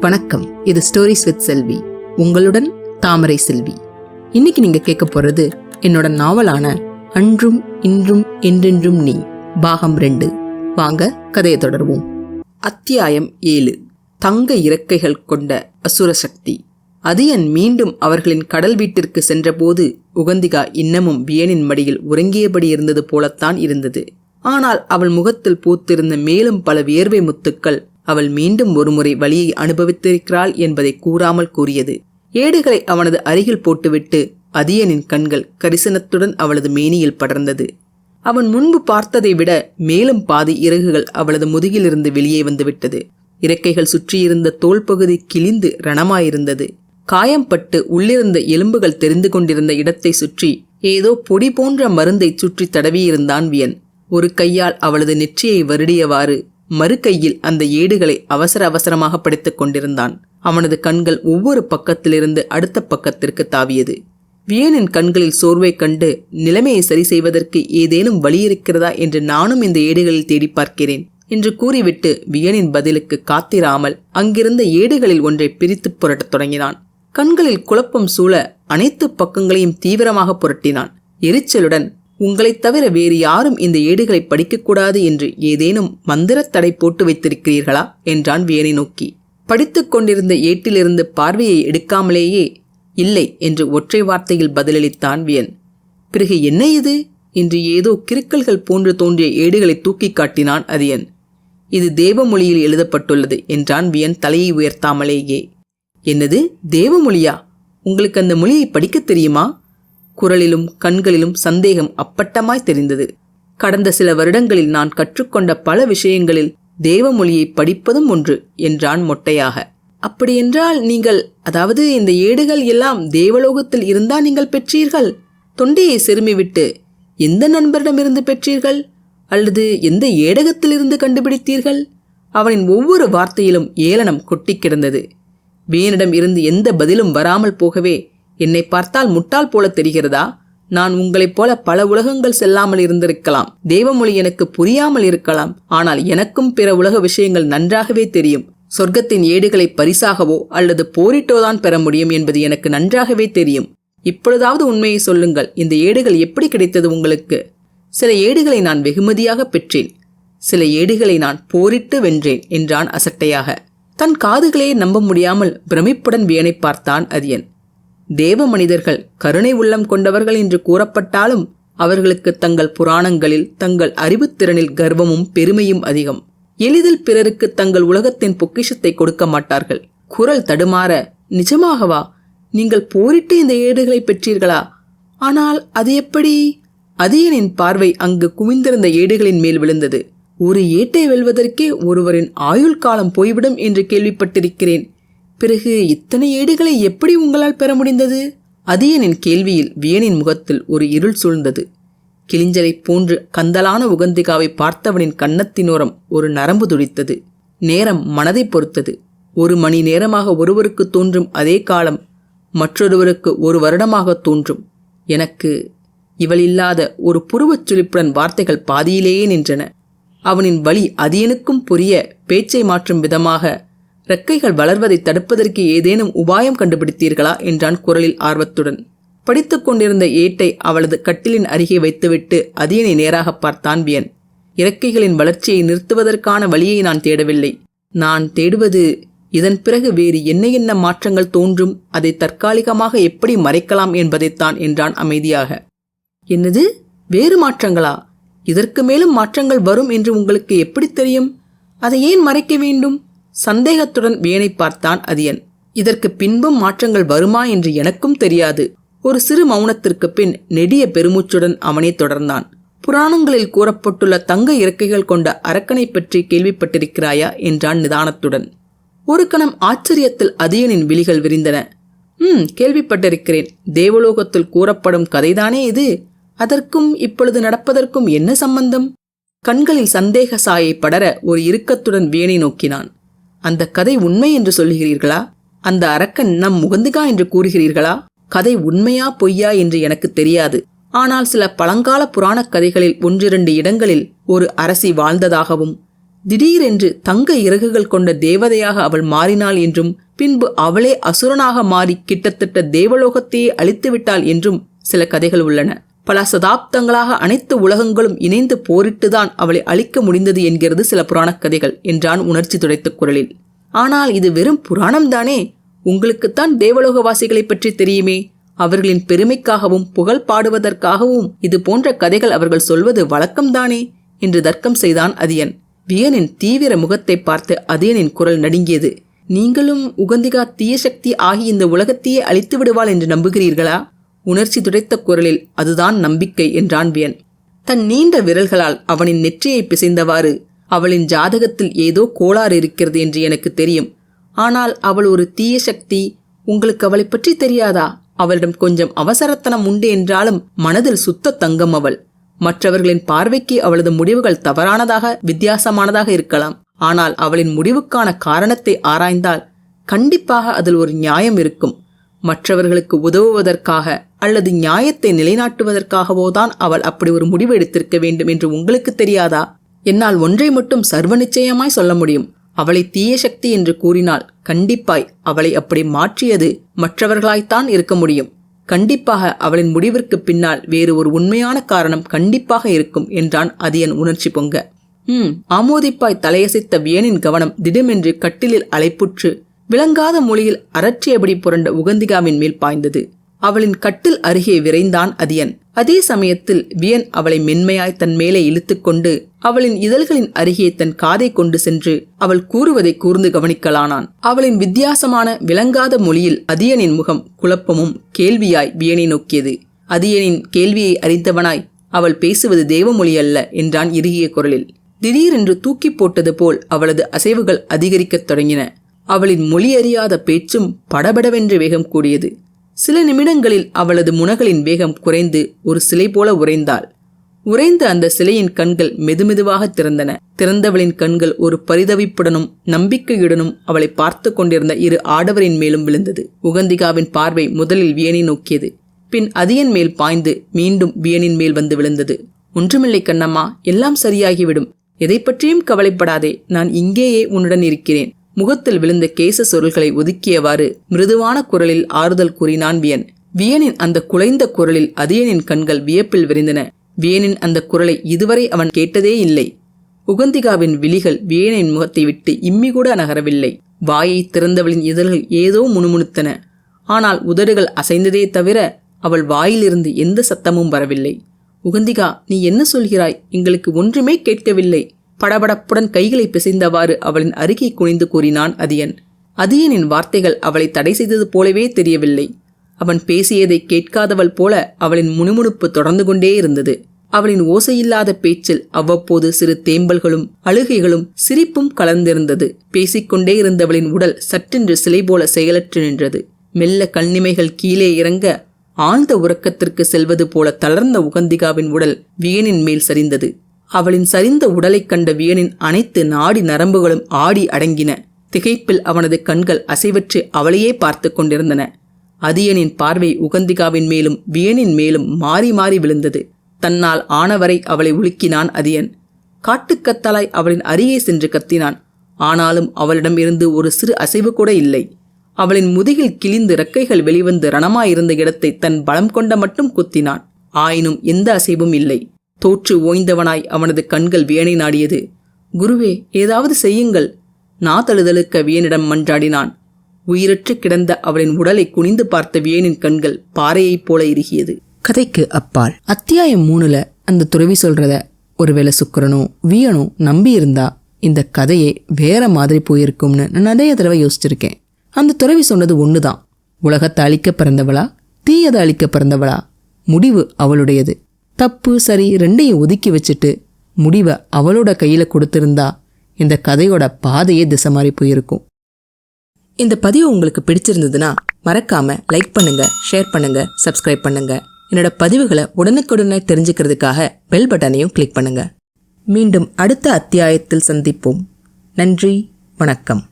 வணக்கம். இது stories with செல்வி. உங்களுடன் தாமரை செல்வி. இன்னைக்கு நீங்க கேட்க போறது என்னோட நாவலான அன்றும் இன்றும் என்றென்றும் நீ பாகம் ரெண்டு. வாங்க கதையை தொடர்வோம். அத்தியாயம் ஏழு. தங்க இறக்கைகள் கொண்ட அசுர சக்தி. அதியன் மீண்டும் அவர்களின் கடல் வீட்டிற்கு சென்றபோது உகந்திகா இன்னமும் வியனின் மடியில் உறங்கியபடி இருந்தது போலத்தான் இருந்தது. ஆனால் அவள் முகத்தில் பூத்திருந்த மேலும் பல வியர்வை முத்துக்கள் அவள் மீண்டும் ஒருமுறை வழியை அனுபவித்திருக்கிறாள் என்பதை கூறாமல் கூறியது. ஏடுகளை அவனது அருகில் போட்டுவிட்டு அதியனின் கண்கள் கரிசனத்துடன் அவளது மேனியில் படர்ந்தது. அவன் முன்பு பார்த்ததை விட மேலும் பாதி இறகுகள் அவளது முதுகிலிருந்து வெளியே வந்துவிட்டது. இறக்கைகள் சுற்றியிருந்த தோல் பகுதி கிழிந்து ரணமாயிருந்தது. காயம்பட்டு உள்ளிருந்த எலும்புகள் தெரிந்து கொண்டிருந்த இடத்தை சுற்றி ஏதோ பொடி போன்ற மருந்தை சுற்றி தடவியிருந்தான் வியன். ஒரு கையால் அவளது நெற்றியை வருடியவாறு மறுகையில் அந்த ஏடுகளை அவசர அவசரமாக படித்துக் கொண்டிருந்தான். அவனது கண்கள் ஒவ்வொரு பக்கத்திலிருந்து அடுத்த பக்கத்திற்கு தாவியது. வியனின் கண்களில் சோர்வை கண்டு நிலைமையை சரி செய்வதற்கு ஏதேனும் வழி இருக்கிறதா என்று நானும் இந்த ஏடுகளில் தேடி பார்க்கிறேன் என்று கூறிவிட்டு வியனின் பதிலுக்கு காத்திராமல் அங்கிருந்த ஏடுகளில் ஒன்றை பிரித்து புரட்டத் தொடங்கினான். கண்களில் குழப்பம் சூழ அனைத்து பக்கங்களையும் தீவிரமாக புரட்டினான். எரிச்சலுடன் உங்களைத் தவிர வேறு யாரும் இந்த ஏடுகளை படிக்கக்கூடாது என்று ஏதேனும் மந்திரத் தடை போட்டு வைத்திருக்கிறீர்களா? என்றான் வியனை நோக்கி. படித்துக் கொண்டிருந்த ஏட்டிலிருந்து பார்வையை எடுக்காமலேயே இல்லை என்று ஒற்றை வார்த்தையில் பதிலளித்தான் வியன் பிறகு என்ன இது? என்று ஏதோ கிறுக்கல்கள் போன்று தோன்றிய ஏடுகளை தூக்கி காட்டினான் அதியன் இது தேவமொழியில் எழுதப்பட்டுள்ளது என்றான் வியன் தலையை உயர்த்தாமலேயே. என்னது? தேவமொழியா? உங்களுக்கு அந்த மொழியை படிக்கத் தெரியுமா? குரலிலும் கண்களிலும் சந்தேகம் அப்பட்டமாய் தெரிந்தது. கடந்த சில வருடங்களில் நான் கற்றுக்கொண்ட பல விஷயங்களில் தேவமொழியை படிப்பதும் ஒன்று என்றான் மொட்டையாக. அப்படியென்றால் நீங்கள் அதாவது இந்த ஏடுகள் எல்லாம் தேவலோகத்தில் இருந்தா நீங்கள் பெற்றீர்கள்? தொண்டையை செருமிவிட்டு எந்த நண்பரிடமிருந்து பெற்றீர்கள்? அல்லது எந்த ஏடகத்திலிருந்து கண்டுபிடித்தீர்கள்? அவனின் ஒவ்வொரு வார்த்தையிலும் ஏளனம் கொட்டி கிடந்தது. வீணிடம் இருந்து எந்த பதிலும் வராமல் போகவே என்னை பார்த்தால் முட்டாள் போல தெரிகிறதா? நான் உங்களைப் போல பல உலகங்கள் செல்லாமல் இருந்திருக்கலாம். தேவமொழி எனக்கு புரியாமல் இருக்கலாம். ஆனால் எனக்கும் பிற உலக விஷயங்கள் நன்றாகவே தெரியும். சொர்க்கத்தின் ஏடுகளை பரிசாகவோ அல்லது போரிட்டோதான் பெற முடியும் என்பது எனக்கு நன்றாகவே தெரியும். இப்பொழுதாவது உண்மையை சொல்லுங்கள். இந்த ஏடுகள் எப்படி கிடைத்தது உங்களுக்கு? சில ஏடுகளை நான் வெகுமதியாக பெற்றேன். சில ஏடுகளை நான் போரிட்டு வென்றேன் என்றான் அசட்டையாக. தன் காதுகளையே நம்ப முடியாமல் பிரமிப்புடன் வியனை பார்த்தான் அதியன் தேவ மனிதர்கள் கருணை உள்ளம் கொண்டவர்கள் என்று கூறப்பட்டாலும் அவர்களுக்கு தங்கள் புராணங்களில் தங்கள் அறிவுத்திறனில் கர்வமும் பெருமையும் அதிகம். எளிதில் பிறருக்கு தங்கள் உலகத்தின் பொக்கிஷத்தை கொடுக்க மாட்டார்கள். குரல் தடுமாற நிஜமாகவா? நீங்கள் போரிட்டு இந்த ஏடுகளை பெற்றீர்களா? ஆனால் அது எப்படி? அதியனின் பார்வை அங்கு குவிந்திருந்த ஏடுகளின் மேல் விழுந்தது. ஒரு ஏட்டை வெல்வதற்கே ஒருவரின் ஆயுள் காலம் போய்விடும் என்று கேள்விப்பட்டிருக்கிறேன். பிறகு இத்தனை ஏடுகளை எப்படி உங்களால் பெற முடிந்தது? அதியனின் கேள்வியில் வியனின் முகத்தில் ஒரு இருள் சூழ்ந்தது. கிளிஞ்சலைப் போன்று கந்தலான உகந்திகாவை பார்த்தவனின் கன்னத்தினோரம் ஒரு நரம்பு துடித்தது. நேரம் மனதை பொறுத்தது. ஒரு மணி நேரமாக ஒருவருக்கு தோன்றும் அதே காலம் மற்றொருவருக்கு ஒரு வருடமாக தோன்றும். எனக்கு இவள் இல்லாத ஒரு புருவச் சுழிப்புடன் வார்த்தைகள் பாதியிலேயே நின்றன. அவனின் வழி அதியனுக்கும் புரிய பேச்சை மாற்றும் விதமாக ரெக்கைகள் வளர்வதை தடுப்பதற்கு ஏதேனும் உபாயம் கண்டுபிடித்தீர்களா என்றான் குரலில் ஆர்வத்துடன். படித்து கொண்டிருந்த ஏட்டை அவளது கட்டிலின் அருகே வைத்துவிட்டு அதியனை நேராக பார்த்தான் வியன். இறக்கைகளின் வளர்ச்சியை நிறுத்துவதற்கான வழியை நான் தேடவில்லை. நான் தேடுவது இதன் பிறகு வேறு என்ன என்ன மாற்றங்கள் தோன்றும் அதை தற்காலிகமாக எப்படி மறைக்கலாம் என்பதைத்தான் என்றான் அமைதியாக. என்னது? வேறு மாற்றங்களா? இதற்கு மேலும் மாற்றங்கள் வரும் என்று உங்களுக்கு எப்படி தெரியும்? அதை ஏன் மறைக்க வேண்டும்? சந்தேகத்துடன் வியனை பார்த்தான் அதியன் இதற்கு பின்பும் மாற்றங்கள் வருமா என்று எனக்கும் தெரியாது. ஒரு சிறு மௌனத்திற்கு பின் நெடிய பெருமூச்சுடன் அவனே தொடர்ந்தான். புராணங்களில் கூறப்பட்டுள்ள தங்க இறக்கைகள் கொண்ட அரக்கனை பற்றி கேள்விப்பட்டிருக்கிறாயா? என்றான் நிதானத்துடன். ஒரு கணம் ஆச்சரியத்தில் அதியனின் விழிகள் விரிந்தன. ம் கேள்விப்பட்டிருக்கிறேன். தேவலோகத்தில் கூறப்படும் கதைதானே இது? அதற்கும் இப்பொழுது நடப்பதற்கும் என்ன சம்பந்தம்? கண்களில் சந்தேக சாயை படர ஒரு இறுக்கத்துடன் வீணை நோக்கினான். அந்த கதை உண்மை என்று சொல்லுகிறீர்களா? அந்த அரக்கன் நம் முகந்துகா என்று கூறுகிறீர்களா? கதை உண்மையா பொய்யா என்று எனக்கு தெரியாது. ஆனால் சில பழங்கால புராணக் கதைகளில் ஒன்றிரண்டு இடங்களில் ஒரு அரசி வாழ்ந்ததாகவும் திடீரென்று தங்க இறகுகள் கொண்ட தேவதையாக அவள் மாறினாள் என்றும் பின்பு அவளே அசுரனாக மாறி கிட்டத்தட்ட தேவலோகத்தையே அழித்துவிட்டாள் என்றும் சில கதைகள் உள்ளன. பல சதாப்தங்களாக அனைத்து உலகங்களும் இணைந்து போரிட்டுதான் அவளை அழிக்க முடிந்தது என்கிறது சில புராணக் கதைகள் என்றான் உணர்ச்சி துடைத்த குரலில். ஆனால் இது வெறும் புராணம்தானே உங்களுக்குத்தான் தேவலோகவாசிகளைப் பற்றி தெரியுமே. அவர்களின் பெருமைக்காகவும் புகழ் பாடுவதற்காகவும் இது போன்ற கதைகள் அவர்கள் சொல்வது வழக்கம்தானே என்று தர்க்கம் செய்தான் அதியன். வியனின் தீவிர முகத்தை பார்த்து அதியனின் குரல் நடுங்கியது. நீங்களும் உகந்திகா தீய சக்தி ஆகி இந்த உலகத்தையே அழித்து விடுவாள் என்று நம்புகிறீர்களா? உணர்ச்சி துடைத்த குரலில் அதுதான் நம்பிக்கை என்றான் வியன். தன் நீண்ட விரல்களால் அவனின் நெற்றியை பிசைந்தவாறு அவளின் ஜாதகத்தில் ஏதோ கோளாறு இருக்கிறது என்று எனக்கு தெரியும். ஆனால் அவள் ஒரு தீய சக்தி உங்களுக்கு அவளை பற்றி தெரியாதா? அவளிடம் கொஞ்சம் அவசரத்தனம் உண்டு என்றாலும் மனதில் சுத்த தங்கம் அவள். மற்றவர்களின் பார்வைக்கு அவளது முடிவுகள் தவறானதாக வித்தியாசமானதாக இருக்கலாம். ஆனால் அவளின் முடிவுக்கான காரணத்தை ஆராய்ந்தால் கண்டிப்பாக அதில் ஒரு நியாயம் இருக்கும். மற்றவர்களுக்கு உதவுவதற்காக அல்லது நியாயத்தை நிலைநாட்டுவதற்காகவோ தான் அவள் அப்படி ஒரு முடிவு எடுத்திருக்க வேண்டும் என்று உங்களுக்கு தெரியாதா? என்னால் ஒன்றை மட்டும் சர்வ நிச்சயமாய் சொல்ல முடியும். அவளை தீய சக்தி என்று கூறினால் கண்டிப்பாய் அவளை அப்படி மாற்றியது மற்றவர்களாய்த்தான் இருக்க முடியும். கண்டிப்பாக அவளின் முடிவிற்கு பின்னால் வேறு ஒரு உண்மையான காரணம் கண்டிப்பாக இருக்கும் என்றான் அதியன் உணர்ச்சி பொங்க. ம் ஆமோதிப்பாய் தலையசைத்த வியனின் கவனம் திடமென்று கட்டிலில் அலைப்புற்று விளங்காத மொழியில் அரற்றியபடி புரண்ட உகந்திகாவின் மேல் பாய்ந்தது. அவளின் கட்டில் அருகே விரைந்தான் அதியன். அதே சமயத்தில் வியன் அவளை மென்மையாய் தன் மேலே இழுத்துக்கொண்டு அவளின் இதழ்களின் அருகே தன் காதை கொண்டு சென்று அவள் கூறுவதை கூர்ந்து கவனிக்கலானான். அவளின் வித்தியாசமான விளங்காத மொழியில் அதியனின் முகம் குழப்பமும் கேள்வியாய் வியனை நோக்கியது. அதியனின் கேள்வியை அறிந்தவனாய் அவள் பேசுவது தேவமொழி அல்ல என்றான் இறுகிய குரலில். திடீரென்று தூக்கி போட்டது போல் அவளது அசைவுகள் அதிகரிக்கத் தொடங்கின. அவளின் மொழியறியாத பேச்சும் படபடவென்று வேகம் கூடியது. சில நிமிடங்களில் அவளது முனகளின் வேகம் குறைந்து ஒரு சிலை போல உறைந்தாள். உறைந்த அந்த சிலையின் கண்கள் மெதுமெதுவாக திறந்தன. திறந்தவளின் கண்கள் ஒரு பரிதவிப்புடனும் நம்பிக்கையுடனும் அவளை பார்த்து கொண்டிருந்த இரு ஆடவரின் மேலும் விழுந்தது. உகந்திகாவின் பார்வை முதலில் வியனை நோக்கியது. பின் அதியன் மேல் பாய்ந்து மீண்டும் வியனின் மேல் வந்து விழுந்தது. ஒன்றுமில்லை கண்ணம்மா எல்லாம் சரியாகிவிடும். எதை பற்றியும் கவலைப்படாதே. நான் இங்கேயே உன்னுடன் இருக்கிறேன். முகத்தில் விழுந்த கேச சொருள்களை ஒதுக்கியவாறு மிருதுவான குரலில் ஆறுதல் கூறினான் வியன். வியனின் அந்த குலைந்த குரலில் அதியனின் கண்கள் வியப்பில் விரிந்தன. வியனின் அந்த குரலை இதுவரை அவன் கேட்டதே இல்லை. உகந்திகாவின் விழிகள் வியனின் முகத்தை விட்டு இம்மி கூட நகரவில்லை. வாயை திறந்தவளின் இதழ்கள் ஏதோ முணுமுணுத்தன. ஆனால் உதடுகள் அசைந்ததே தவிர அவள் வாயிலிருந்து எந்த சத்தமும் வரவில்லை. உகந்திகா நீ என்ன சொல்கிறாய்? எங்களுக்கு ஒன்றுமே கேட்கவில்லை. படபடப்புடன் கைகளை பிசைந்தவாறு அவளின் அருகே குனிந்து கூறினான் அதியன். அதியனின் வார்த்தைகள் அவளை தடை செய்தது போலவே தெரியவில்லை. அவன் பேசியதை கேட்காதவள் போல அவளின் முணுமுணுப்பு தொடர்ந்து கொண்டே இருந்தது. அவளின் ஓசையில்லாத பேச்சில் அவ்வப்போது சிறு தேம்பல்களும் அழுகைகளும் சிரிப்பும் கலந்திருந்தது. பேசிக்கொண்டே இருந்தவளின் உடல் சற்றென்று சிலை போல செயலற்று நின்றது. மெல்ல கண்ணிமைகள் கீழே இறங்க ஆழ்ந்த உறக்கத்திற்கு செல்வது போல தளர்ந்த உகந்திகாவின் உடல் வியனின் மேல் சரிந்தது. அவளின் சரிந்த உடலைக் கண்ட வியனின் அனைத்து நாடி நரம்புகளும் ஆடி அடங்கின. திகைப்பில் அவனது கண்கள் அசைவற்று அவளையே பார்த்து கொண்டிருந்தன. அதியனின் பார்வை உகந்திகாவின் மேலும் வியனின் மேலும் மாறி மாறி விழுந்தது. தன்னால் ஆனவரை அவளை உலுக்கினான் அதியன். காட்டுக்கத்தலாய் அவளின் அருகே சென்று கத்தினான். ஆனாலும் அவளிடம் இருந்து ஒரு சிறு அசைவு கூட இல்லை. அவளின் முதுகில் கிழிந்து ரெக்கைகள் வெளிவந்து ரணமாயிருந்த இடத்தை தன் பலம் கொண்ட மட்டும் குத்தினான். ஆயினும் எந்த அசைவும் இல்லை. தோற்று ஓய்ந்தவனாய் அவனது கண்கள் வியனை நாடியது. குருவே ஏதாவது செய்யுங்கள். நா தழுதலுக்க வியனிடம் மன்றாடினான். உயிரற்று கிடந்த அவளின் உடலை குனிந்து பார்த்த வியனின் கண்கள் பாறையைப் போல இறுகியது. கதைக்கு அப்பால். அத்தியாயம் மூணுல அந்த துறவி சொல்றத ஒருவேளை சுக்கரனோ வியனோ நம்பி இருந்தா இந்த கதையே வேற மாதிரி போயிருக்கும்னு நான் நிறைய தடவை யோசிச்சிருக்கேன். அந்த துறவி சொன்னது ஒண்ணுதான். உலகத்தை அழிக்க பிறந்தவளா தீயதை அழிக்க பிறந்தவளா? முடிவு அவளுடையது. தப்பு சரி ரெண்டையும் ஒதுக்கி வச்சுட்டு முடிவை அவளோட கையில் கொடுத்துருந்தா இந்த கதையோட பாதையே திசை மாறி போயிருக்கும். இந்த பதிவு உங்களுக்கு பிடிச்சிருந்ததுன்னா மறக்காம லைக் பண்ணுங்க ஷேர் பண்ணுங்க சப்ஸ்கிரைப் பண்ணுங்க. என்னோட பதிவுகளை உடனுக்குடனே தெரிஞ்சுக்கிறதுக்காக பெல் பட்டனையும் கிளிக் பண்ணுங்க. மீண்டும் அடுத்த அத்தியாயத்தில் சந்திப்போம். நன்றி வணக்கம்.